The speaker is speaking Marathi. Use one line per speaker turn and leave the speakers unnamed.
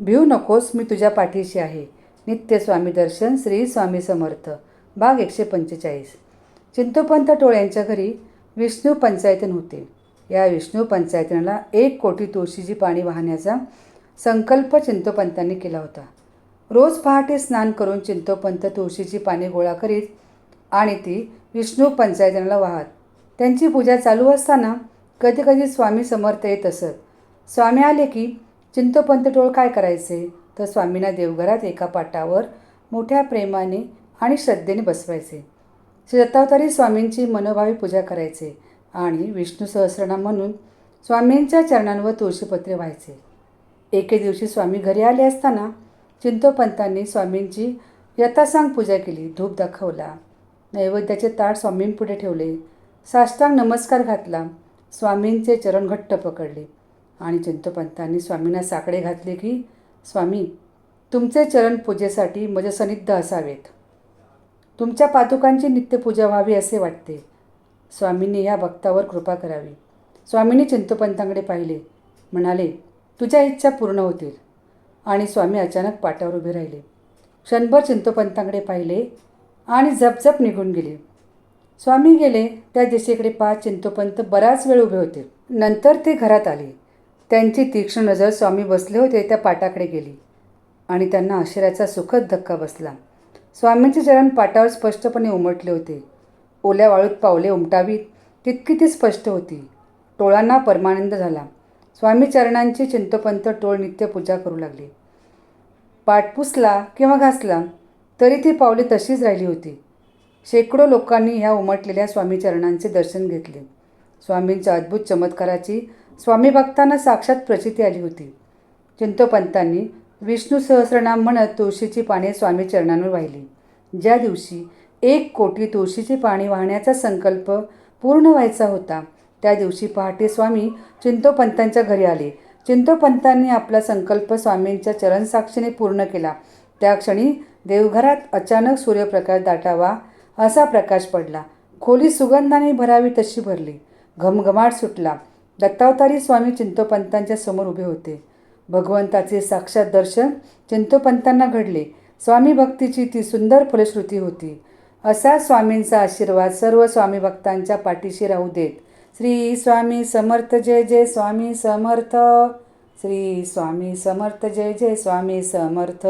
भिऊ नकोस मी तुझ्या पाठीशी आहे. नित्य स्वामी दर्शन श्री स्वामी समर्थ. भाग एकशे पंचेचाळीस. चिंतोपंत टोळ्यांच्या घरी विष्णू पंचायतन होते. या विष्णू पंचायतनाला एक कोटी तुळशीची पाणी वाहण्याचा संकल्प चिंतोपंतांनी केला होता. रोज पहाटे स्नान करून चिंतोपंत तुळशीची पाने गोळा करीत आणि ती विष्णू पंचायतनाला वाहत. त्यांची पूजा चालू असताना कधीकधी स्वामी समर्थ येत असत. स्वामी आले की चिंतोपंत टोळ काय करायचे? तर स्वामींना देवघरात एका पाटावर मोठ्या प्रेमाने आणि श्रद्धेने बसवायचे. श्री दत्तावतारी स्वामींची मनोभावी पूजा करायचे आणि विष्णू सहस्रनाम म्हणून स्वामींच्या चरणांवर तुळशीपत्रे व्हायचे. एके दिवशी स्वामी घरी आले असताना चिंतोपंतांनी स्वामींची यथासांग पूजा केली धूप दाखवला नैवेद्याचे ताट स्वामींपुढे ठेवले साष्टांग नमस्कार घातला स्वामींचे चरण घट्ट पकडले. आणि चिंतोपंतांनी स्वामींना साकडे घातले की स्वामी तुमचे चरण पूजेसाठी मज सनिद्ध असावेत. तुमच्या पादुकांची नित्यपूजा व्हावी असे वाटते. स्वामींनी या भक्तावर कृपा करावी. स्वामींनी चिंतोपंतांकडे पाहिले. म्हणाले तुझ्या इच्छा पूर्ण होतील. आणि स्वामी अचानक पाटावर उभे राहिले. क्षणभर चिंतोपंतांकडे पाहिले आणि झपझप निघून गेले. स्वामी गेले त्या दिशेकडे पाच चिंतोपंत बराच वेळ उभे होते. नंतर ते घरात आले. त्यांची तीक्ष्ण नजर स्वामी बसले होते त्या पाटाकडे गेली. आणि त्यांना आश्चर्याचा सुखद धक्का बसला. स्वामींचे चरण पाटावर स्पष्टपणे उमटले होते. ओल्या वाळूत पावले उमटावीत. तितकी ती स्पष्ट होती. टोळांना परमानंद झाला. स्वामी चरणांची चिंतोपंत टोळ नित्यपूजा करू लागली. पाठ पुसला किंवा घासला तरी ती पावले तशीच राहिली होती. शेकडो लोकांनी ह्या उमटलेल्या स्वामी चरणांचे दर्शन घेतले. स्वामींच्या अद्भुत चमत्काराची स्वामी भक्तांना साक्षात प्रचिती आली होती. चिंतोपंतांनी विष्णू सहस्रनाम म्हणत तुळशीची पाने स्वामी चरणांवर वाहिली. ज्या दिवशी एक कोटी तुळशीची पाणी वाहण्याचा संकल्प पूर्ण व्हायचा होता त्या दिवशी पहाटे स्वामी चिंतोपंतांच्या घरी आले. चिंतोपंतांनी आपला संकल्प स्वामींच्या चरणसाक्षीने पूर्ण केला. त्या क्षणी देवघरात अचानक सूर्यप्रकाश दाटावा असा प्रकाश पडला. खोली सुगंधाने भरावी तशी भरली. घमघमाट सुटला. दत्तावतारी स्वामी चिंतोपंतांच्या समोर उभे होते. भगवंताचे साक्षात दर्शन चिंतोपंतांना घडले. स्वामी भक्तीची ती सुंदर फलश्रुती होती. असा स्वामींचा आशीर्वाद सर्व स्वामी भक्तांच्या पाठीशी राहू देत. श्री स्वामी समर्थ जय जय स्वामी समर्थ. श्री स्वामी समर्थ जय जय स्वामी समर्थ.